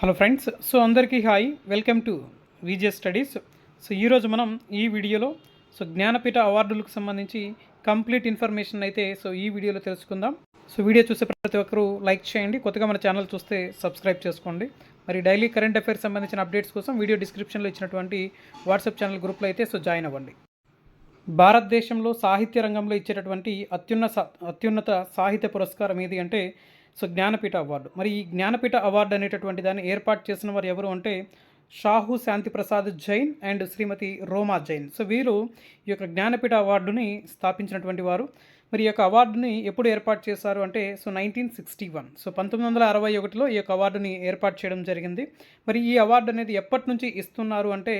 Hello friends so అందరికీ hi welcome to VJ studies. So ఈరోజు మనం ఈ వీడియోలో సో జ్ఞానపీఠ అవార్డులకు సంబంధించి కంప్లీట్ ఇన్ఫర్మేషన్ అయితే సో ఈ వీడియోలో తెలుసుకుందాం. సో వీడియో చూసే ప్రతి ఒక్కరూ లైక్ చేయండి కొత్తగా మన ఛానల్ చూస్తే సబ్స్క్రైబ్ చేసుకోండి. మరి డైలీ కరెంట్ అఫైర్స్ సంబంధించిన అప్డేట్స్ కోసం వీడియో డిస్క్రిప్షన్లో ఇచ్చినటువంటి వాట్సాప్ ఛానల్ గ్రూప్లో అయితే సో జాయిన్ అవ్వండి. భారతదేశంలో సాహిత్య రంగంలో ఇచ్చేటటువంటి అత్యున్న అత్యున్నత సాహిత్య పురస్కారం ఏది అంటే సో జ్ఞానపీఠ అవార్డు. మరి ఈ జ్ఞానపీఠ అవార్డు అనేటటువంటి దాన్ని ఏర్పాటు చేసిన వారు ఎవరు అంటే షాహు శాంతి ప్రసాద్ జైన్ అండ్ శ్రీమతి రోమా జైన్. సో వీరు ఈ యొక్క జ్ఞానపీఠ అవార్డుని స్థాపించినటువంటి వారు. మరి ఈ యొక్క అవార్డుని ఎప్పుడు ఏర్పాటు చేశారు అంటే so nineteen sixty one. So పంతొమ్మిది వందల అరవై ఒకటిలో ఈ యొక్క అవార్డుని ఏర్పాటు చేయడం జరిగింది. మరి ఈ అవార్డు అనేది ఎప్పటి నుంచి ఇస్తున్నారు అంటే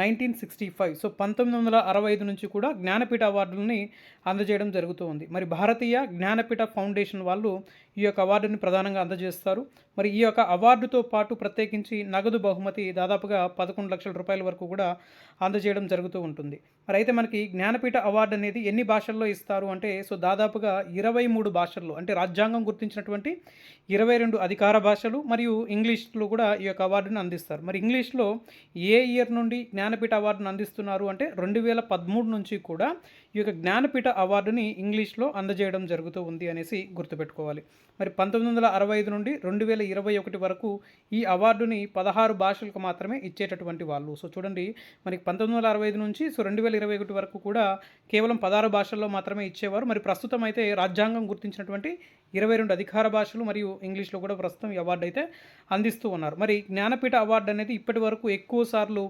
నైన్టీన్ సిక్స్టీ ఫైవ్. సో పంతొమ్మిది వందల అరవై ఐదు నుంచి కూడా జ్ఞానపీఠ అవార్డులని అందజేయడం జరుగుతూ ఉంది. మరి భారతీయ జ్ఞానపీఠ ఫౌండేషన్ వాళ్ళు ఈ యొక్క అవార్డుని ప్రధానంగా అందజేస్తారు. మరి ఈ యొక్క అవార్డుతో పాటు ప్రత్యేకించి నగదు బహుమతి దాదాపుగా పదకొండు లక్షల రూపాయల వరకు కూడా అందజేయడం జరుగుతూ ఉంటుంది. మరి అయితే మనకి జ్ఞానపీఠ అవార్డు అనేది ఎన్ని భాషల్లో ఇస్తారు అంటే సో దాదాపుగా ఇరవై మూడు భాషల్లో అంటే రాజ్యాంగం గుర్తించినటువంటి ఇరవై రెండు అధికార భాషలు మరియు ఇంగ్లీష్లో కూడా ఈ యొక్క అవార్డుని అందిస్తారు. మరి ఇంగ్లీష్లో ఏ ఇయర్ నుండి జ్ఞానపీఠ అవార్డును అందిస్తున్నారు అంటే రెండు వేల పదమూడు నుంచి కూడా ఈ యొక్క జ్ఞానపీఠ అవార్డుని ఇంగ్లీష్లో అందజేయడం జరుగుతూ ఉంది అనేసి గుర్తుపెట్టుకోవాలి. మరి పంతొమ్మిది వందల అరవై ఐదు నుండి రెండు వేల ఇరవై ఒకటి వరకు ఈ అవార్డుని పదహారు భాషలకు మాత్రమే ఇచ్చేటటువంటి వాళ్ళు. సో చూడండి మనకి పంతొమ్మిది వందల అరవై ఐదు నుంచి సో రెండు వేల ఇరవై ఒకటి వరకు కూడా కేవలం పదహారు భాషల్లో మాత్రమే ఇచ్చేవారు. మరి ప్రస్తుతం అయితే రాజ్యాంగం గుర్తించినటువంటి ఇరవై రెండు అధికార భాషలు మరియు ఇంగ్లీష్లో కూడా ప్రస్తుతం ఈ అవార్డు అయితే అందిస్తూ ఉన్నారు. మరి జ్ఞానపీఠ అవార్డు అనేది ఇప్పటి వరకు ఎక్కువ సార్లు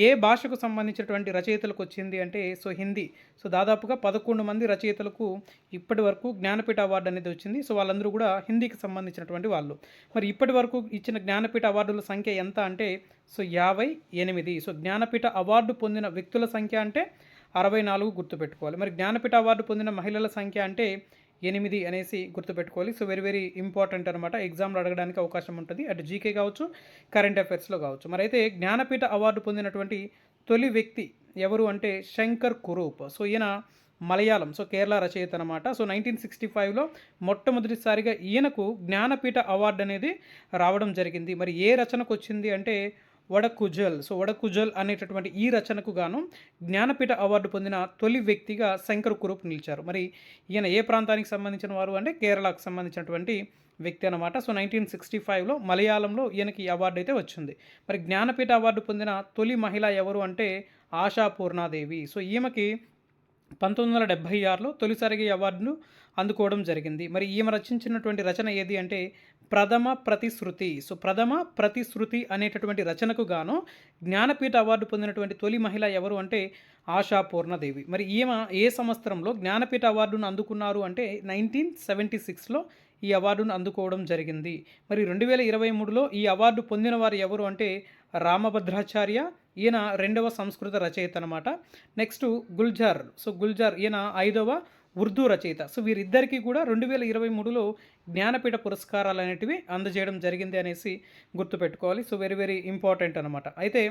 ఏ భాషకు సంబంధించినటువంటి రచయితలకు వచ్చింది అంటే సో హిందీ. సో దాదాపుగా పదకొండు మంది రచయితలకు ఇప్పటి వరకు జ్ఞానపీఠ అవార్డు అనేది వచ్చింది. సో వాళ్ళందరూ కూడా హిందీకి సంబంధించినటువంటి వాళ్ళు. మరి ఇప్పటి వరకు ఇచ్చిన జ్ఞానపీఠ అవార్డుల సంఖ్య ఎంత అంటే సో యాభై ఎనిమిది. సో జ్ఞానపీఠ అవార్డు పొందిన వ్యక్తుల సంఖ్య అంటే అరవై నాలుగు గుర్తుపెట్టుకోవాలి. మరి జ్ఞానపీఠ అవార్డు పొందిన మహిళల సంఖ్య అంటే ఎనిమిది అనేసి గుర్తుపెట్టుకోవాలి. సో వెరీ వెరీ ఇంపార్టెంట్ అనమాట ఎగ్జామ్లో అడగడానికి అవకాశం ఉంటుంది. అటు జీకే కావచ్చు కరెంట్ అఫైర్స్లో కావచ్చు. మరి అయితే జ్ఞానపీఠ అవార్డు పొందినటువంటి తొలి వ్యక్తి ఎవరు అంటే శంకర్ కురూప్. సో ఈయన మలయాళం సో కేరళ రచయిత అనమాట సో నైన్టీన్ సిక్స్టీ ఫైవ్లో మొట్టమొదటిసారిగా ఈయనకు జ్ఞానపీఠ అవార్డు అనేది రావడం జరిగింది. మరి ఏ రచనకు వచ్చింది అంటే వడకుజల్. సో వడకుజల్ అనేటటువంటి ఈ రచనకు గాను జ్ఞానపీఠ అవార్డు పొందిన తొలి వ్యక్తిగా శంకర్ కురూప్ నిలిచారు. మరి ఈయన ఏ ప్రాంతానికి సంబంధించిన వారు అంటే కేరళకు సంబంధించినటువంటి వ్యక్తి అనమాట సో నైన్టీన్ సిక్స్టీ ఫైవ్లో మలయాళంలో ఈయనకి అవార్డు అయితే వచ్చింది. మరి జ్ఞానపీఠ అవార్డు పొందిన తొలి మహిళ ఎవరు అంటే ఆశా పూర్ణాదేవి. సో ఈమెకి పంతొమ్మిది వందల డెబ్భై ఆరులో తొలిసారిగా అవార్డును అందుకోవడం జరిగింది. మరి ఈమె రచించినటువంటి రచన ఏది అంటే ప్రథమ ప్రతిశ్రుతి. సో ప్రథమ ప్రతిశ్రుతి అనేటటువంటి రచనకు గాను జ్ఞానపీఠ అవార్డు పొందినటువంటి తొలి మహిళ ఎవరు అంటే ఆశా పూర్ణదేవి. మరి ఈమె ఏ సంవత్సరంలో జ్ఞానపీఠ అవార్డును అందుకున్నారు అంటే నైన్టీన్ సెవెంటీ సిక్స్లో ఈ అవార్డును అందుకోవడం జరిగింది. మరి రెండు వేల ఇరవై మూడులో ఈ అవార్డు పొందిన వారు ఎవరు అంటే రామభద్రాచార్య ఈయన రెండవ సంస్కృత రచయిత అనమాట నెక్స్ట్ గుల్జార్. సో గుల్జార్ ఈయన ఐదవ ఉర్దూ రచయిత. సో వీరిద్దరికీ కూడా రెండు వేల ఇరవై మూడులో జ్ఞానపీఠ పురస్కారాలు అనేటివి అందజేయడం జరిగింది అనేసి గుర్తుపెట్టుకోవాలి. సో వెరీ వెరీ ఇంపార్టెంట్ అనమాట అయితే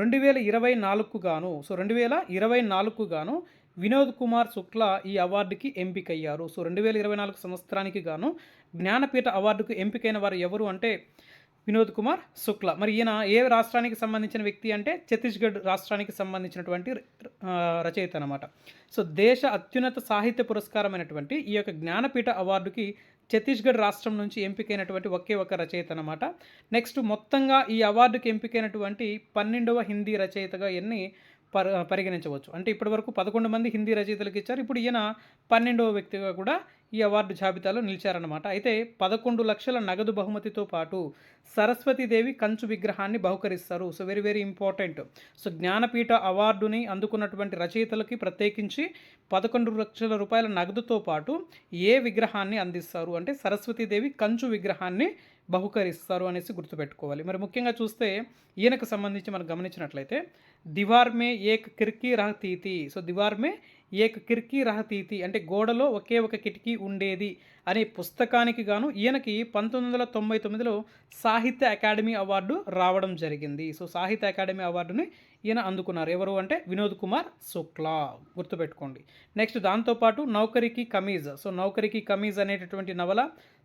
రెండు వేల ఇరవై నాలుగుకు గాను సో రెండు వేల ఇరవై నాలుగుకు గాను వినోద్ కుమార్ శుక్లా ఈ అవార్డుకి ఎంపికయ్యారు. సో రెండు వేల ఇరవై నాలుగు సంవత్సరానికి గాను జ్ఞానపీఠ అవార్డుకు ఎంపికైన వారు ఎవరు అంటే వినోద్ కుమార్ శుక్లా. మరి ఈయన ఏ రాష్ట్రానికి సంబంధించిన వ్యక్తి అంటే ఛత్తీస్గఢ్ రాష్ట్రానికి సంబంధించినటువంటి రచయిత అనమాట సో దేశ అత్యున్నత సాహిత్య పురస్కారమైనటువంటి ఈ యొక్క జ్ఞానపీఠ అవార్డుకి ఛత్తీస్గఢ్ రాష్ట్రం నుంచి ఎంపికైనటువంటి ఒకే ఒక రచయిత అనమాట నెక్స్ట్ మొత్తంగా ఈ అవార్డుకి ఎంపికైనటువంటి పన్నెండవ హిందీ రచయితగా ఎన్ని పరిగణించవచ్చు? అంటే ఇప్పటివరకు పదకొండు మంది హిందీ రచయితలకు ఇచ్చారు. ఇప్పుడు ఈయన పన్నెండవ వ్యక్తిగా కూడా ఈ అవార్డు జాబితాలో నిలిచారన్నమాట. అయితే పదకొండు లక్షల నగదు బహుమతితో పాటు సరస్వతీదేవి కంచు విగ్రహాన్ని బహుకరిస్తారు. So very very important so Jnanpith అవార్డుని అందుకున్నటువంటి రచయితలకి ప్రత్యేకించి పదకొండు లక్షల రూపాయల నగదుతో పాటు ఏ విగ్రహాన్ని అందిస్తారు? అంటే సరస్వతీదేవి కంచు విగ్రహాన్ని బహుకరిస్తారు అనేసి గుర్తుపెట్టుకోవాలి. మరి ముఖ్యంగా చూస్తే ఈయనకు సంబంధించి మనం గమనించినట్లయితే దివార్ మే ఏక్ కిర్కీ రహతీతి సో దివార్ మే ఏక్ కిర్కీ రహతీతి అంటే గోడలో ఒకే ఒక కిటికీ ఉండేది అనే పుస్తకానికి గాను ఈయనకి పంతొమ్మిది వందల తొంభై తొమ్మిదిలో సాహిత్య అకాడమీ అవార్డు రావడం జరిగింది. సో సాహిత్య అకాడమీ అవార్డుని ఈయన అందుకున్నారు. ఎవరు అంటే వినోద్ కుమార్ శుక్లా. గుర్తుపెట్టుకోండి. నెక్స్ట్ దాంతోపాటు నౌకరికి కమీజ్. సో నౌకరికి కమీజ్ అనేటటువంటి నవల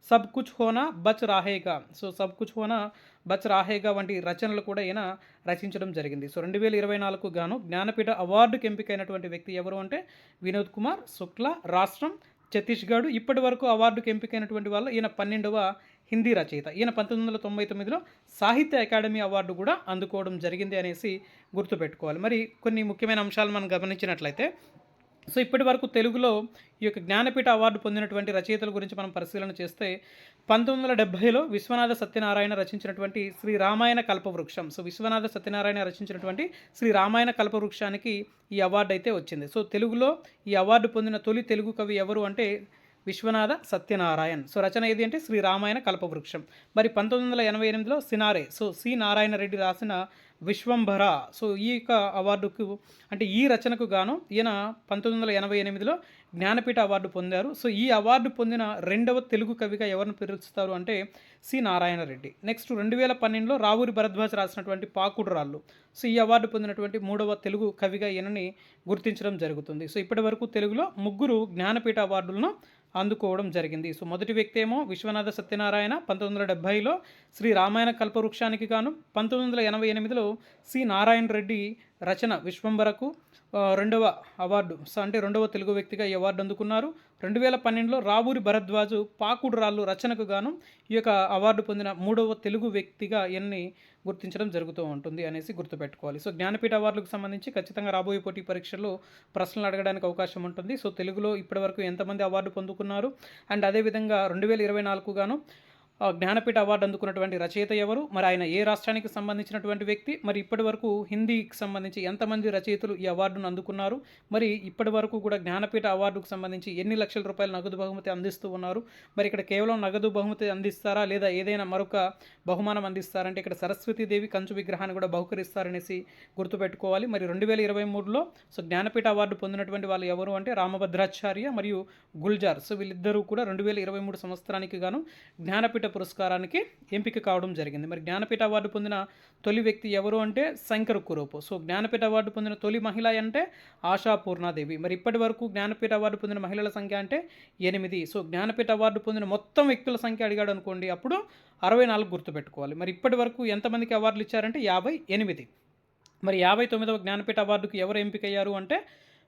సబ్ కుచ్ హోనా బచ్ రాహేగా. సో సబ్ కుచ్ హోనా బచ్ రాహేగా వంటి రచనలు కూడా ఈయన రచించడం జరిగింది. సో రెండు వేల ఇరవై నాలుగు గాను జ్ఞానపీఠ అవార్డుకి ఎంపికైనటువంటి వ్యక్తి ఎవరు అంటే వినోద్ కుమార్ శుక్లా రాష్ట్రం ఛత్తీస్గఢ్. ఇప్పటి వరకు అవార్డుకి ఎంపికైనటువంటి వాళ్ళు ఈయన పన్నెండవ హిందీ రచయిత. ఈయన పంతొమ్మిది వందల తొంభై తొమ్మిదిలో సాహిత్య అకాడమీ అవార్డు కూడా అందుకోవడం జరిగింది అనేసి గుర్తుపెట్టుకోవాలి. మరి కొన్ని ముఖ్యమైన అంశాలు మనం గమనించినట్లయితే సో ఇప్పటి వరకు తెలుగులో ఈ యొక్క జ్ఞానపీఠ అవార్డు పొందినటువంటి రచయితల గురించి మనం పరిశీలన చేస్తే పంతొమ్మిది వందల డెబ్భైలో విశ్వనాథ సత్యనారాయణ రచించినటువంటి శ్రీ రామాయణ కల్పవృక్షం. సో విశ్వనాథ సత్యనారాయణ రచించినటువంటి శ్రీ రామాయణ కల్పవృక్షానికి ఈ అవార్డు అయితే వచ్చింది. సో తెలుగులో ఈ అవార్డు పొందిన తొలి తెలుగు కవి ఎవరు అంటే విశ్వనాథ సత్యనారాయణ్. సో రచన ఏది అంటే శ్రీ రామాయణ కల్పవృక్షం. మరి పంతొమ్మిది వందల ఎనభై ఎనిమిదిలో సినారే. So C. నారాయణ రెడ్డి రాసిన విశ్వంభర. సో ఈ యొక్క అవార్డుకు అంటే ఈ రచనకు గాను ఈయన పంతొమ్మిది వందల ఎనభై ఎనిమిదిలో జ్ఞానపీఠ అవార్డు పొందారు. సో ఈ అవార్డు పొందిన రెండవ తెలుగు కవిగా ఎవరిని పిలుస్తారు అంటే సి. నారాయణ రెడ్డి. నెక్స్ట్ రెండు వేల పన్నెండులో రావూరి భరద్వాజ్ రాసినటువంటి పాకుడు రాళ్ళు సో ఈ అవార్డు పొందినటువంటి మూడవ తెలుగు కవిగా ఈయనని గుర్తించడం జరుగుతుంది. సో ఇప్పటి వరకు తెలుగులో ముగ్గురు జ్ఞానపీఠ అవార్డులను అందుకోవడం జరిగింది. సో మొదటి వ్యక్తి ఏమో విశ్వనాథ సత్యనారాయణ పంతొమ్మిది వందల డెబ్భైలో శ్రీ రామాయణ కల్పవృక్షానికి గాను పంతొమ్మిది వందల ఎనభై ఎనిమిదిలో సి. నారాయణ రెడ్డి రచన విశ్వంబరకు రెండవ అవార్డు అంటే రెండవ తెలుగు వ్యక్తిగా ఈ అవార్డు అందుకున్నారు. రెండు వేల పన్నెండులో రావూరి భరద్వాజు పాకుడు రాళ్ళు రచనకు గాను ఈ యొక్క అవార్డు పొందిన మూడవ తెలుగు వ్యక్తిగా ఎన్ని గుర్తించడం జరుగుతూ ఉంటుంది అనేసి గుర్తుపెట్టుకోవాలి. సో జ్ఞానపీఠ అవార్డులకు సంబంధించి ఖచ్చితంగా రాబోయే పోటీ పరీక్షల్లో ప్రశ్నలు అడగడానికి అవకాశం ఉంటుంది. సో తెలుగులో ఇప్పటివరకు ఎంతమంది అవార్డు పొందుకున్నారు? అండ్ అదేవిధంగా రెండు వేల ఇరవై నాలుగు గాను జ్ఞానపీఠ అవార్డు అందుకున్నటువంటి రచయిత ఎవరు? మరి ఆయన ఏ రాష్ట్రానికి సంబంధించినటువంటి వ్యక్తి? మరి ఇప్పటి వరకు హిందీకి సంబంధించి ఎంతమంది రచయితలు ఈ అవార్డును అందుకున్నారు? మరి ఇప్పటి వరకు కూడా జ్ఞానపీఠ అవార్డుకు సంబంధించి ఎన్ని లక్షల రూపాయల నగదు బహుమతి అందిస్తూ ఉన్నారు? మరి ఇక్కడ కేవలం నగదు బహుమతి అందిస్తారా? లేదా ఏదైనా మరొక బహుమానం అందిస్తారంటే ఇక్కడ సరస్వతీదేవి కంచు విగ్రహాన్ని కూడా బహుకరిస్తారనేసి గుర్తుపెట్టుకోవాలి. మరి రెండు వేల ఇరవై మూడులో సో జ్ఞానపీఠ అవార్డు పొందినటువంటి వాళ్ళు ఎవరు అంటే రామభద్రాచార్య మరియు గుల్జార్. సో వీళ్ళిద్దరూ కూడా రెండు వేల ఇరవై మూడు సంవత్సరానికి గాను జ్ఞానపీఠ పురస్కారానికి ఎంపిక కావడం జరిగింది. మరి జ్ఞానపీఠ అవార్డు పొందిన తొలి వ్యక్తి ఎవరు అంటే శంకర్ కురూపు. సో జ్ఞానపీఠ అవార్డు పొందిన తొలి మహిళ అంటే ఆశా పూర్ణాదేవి. మరి ఇప్పటి వరకు జ్ఞానపీఠ అవార్డు పొందిన మహిళల సంఖ్య అంటే ఎనిమిది. సో జ్ఞానపీఠ అవార్డు పొందిన మొత్తం వ్యక్తుల సంఖ్య అడిగాడు అనుకోండి అప్పుడు అరవై నాలుగు గుర్తుపెట్టుకోవాలి. మరి ఇప్పటి వరకు ఎంతమందికి అవార్డులు ఇచ్చారంటే యాభై ఎనిమిది. మరి యాభై తొమ్మిదవ జ్ఞానపీఠ అవార్డుకు ఎవరు ఎంపికయ్యారు అంటే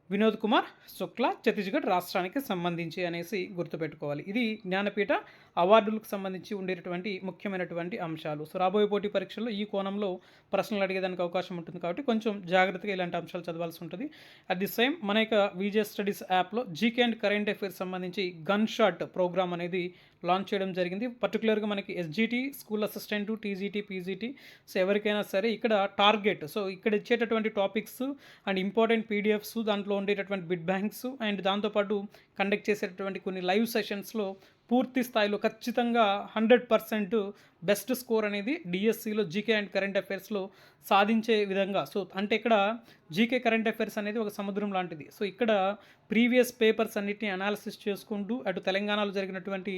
వినోద్ కుమార్ శుక్లా ఛత్తీస్గఢ్ రాష్ట్రానికి సంబంధించి అనేసి గుర్తుపెట్టుకోవాలి. ఇది జ్ఞానపీఠ అవార్డులకు సంబంధించి ఉండేటటువంటి ముఖ్యమైనటువంటి అంశాలు. సో రాబోయే పోటీ పరీక్షల్లో ఈ కోణంలో ప్రశ్నలు అడిగేదానికి అవకాశం ఉంటుంది కాబట్టి కొంచెం జాగ్రత్తగా ఇలాంటి అంశాలు చదవాల్సి ఉంటుంది. అట్ ది సేమ్ మన యొక్క విజే స్టడీస్ యాప్లో జీకే అండ్ కరెంట్ అఫైర్స్ సంబంధించి గన్ షాట్ ప్రోగ్రామ్ అనేది లాంచ్ చేయడం జరిగింది. పర్టికులర్గా మనకి SGT school assistant TGT PGT so ఎవరికైనా సరే ఇక్కడ టార్గెట్ సో ఇక్కడ ఇచ్చేటటువంటి టాపిక్స్ అండ్ ఇంపార్టెంట్ పీడిఎఫ్స్ దాంట్లో ఉండేటటువంటి బిడ్ బ్యాంక్స్ అండ్ దాంతోపాటు కండక్ట్ చేసేటటువంటి కొన్ని లైవ్ సెషన్స్లో పూర్తి స్థాయిలో ఖచ్చితంగా హండ్రెడ్ పర్సెంట్ బెస్ట్ స్కోర్ అనేది డిఎస్సిలో జీకే అండ్ కరెంట్ అఫైర్స్లో సాధించే విధంగా. సో అంటే ఇక్కడ జీకే కరెంట్ అఫైర్స్ అనేది ఒక సముద్రం లాంటిది. సో ఇక్కడ ప్రీవియస్ పేపర్స్ అన్నిటిని అనాలిసిస్ చేసుకుంటూ అటు తెలంగాణలో జరిగినటువంటి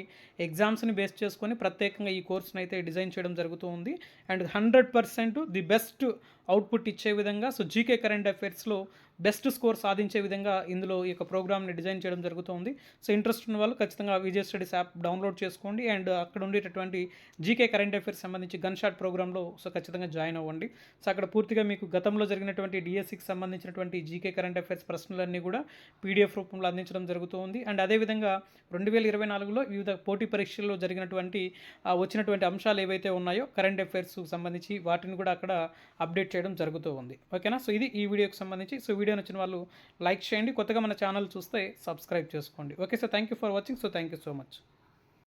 ఎగ్జామ్స్ని బేస్ చేసుకొని ప్రత్యేకంగా ఈ కోర్స్ని అయితే డిజైన్ చేయడం జరుగుతూ ఉంది. And hundred percent the best output ఇచ్చే విధంగా సో జీకే కరెంట్ అఫైర్స్లో బెస్ట్ స్కోర్ సాధించే విధంగా ఇందులో ఈ యొక్క ప్రోగ్రామ్ని డిజైన్ చేయడం జరుగుతుంది. సో ఇంట్రెస్ట్ ఉన్న వాళ్ళు ఖచ్చితంగా విజయ్ స్టడీస్ యాప్ డౌన్లోడ్ చేసుకోండి. అండ్ అక్కడ ఉండేటటువంటి జీకే కరెంట్ అఫైర్స్ సంబంధించి గన్ షాట్ ప్రోగ్రాంలో సో ఖచ్చితంగా జాయిన్ అవ్వండి. సో అక్కడ పూర్తిగా మీకు గతంలో జరిగినటువంటి డిఎస్సికి సంబంధించినటువంటి జీకే కరెంట్ అఫైర్స్ ప్రశ్నలన్నీ కూడా పీడిఎఫ్ రూపంలో అందించడం జరుగుతుంది. అండ్ అదేవిధంగా రెండు వేల ఇరవై నాలుగులో వివిధ పోటీ పరీక్షల్లో జరిగినటువంటి వచ్చినటువంటి అంశాలు ఏవైతే ఉన్నాయో కరెంట్ అఫైర్స్ సంబంధించి వాటిని కూడా అక్కడ అప్డేట్ చేయడం జరుగుతూ ఉంది ఓకేనా? సో ఇది ఈ వీడియోకి సంబంధించి. సో వీడియో నచ్చిన వాళ్ళు లైక్ చేయండి. కొత్తగా మన ఛానల్ చూస్తే సబ్స్క్రైబ్ చేసుకోండి. Okay sir thank you for watching. So thank you so much.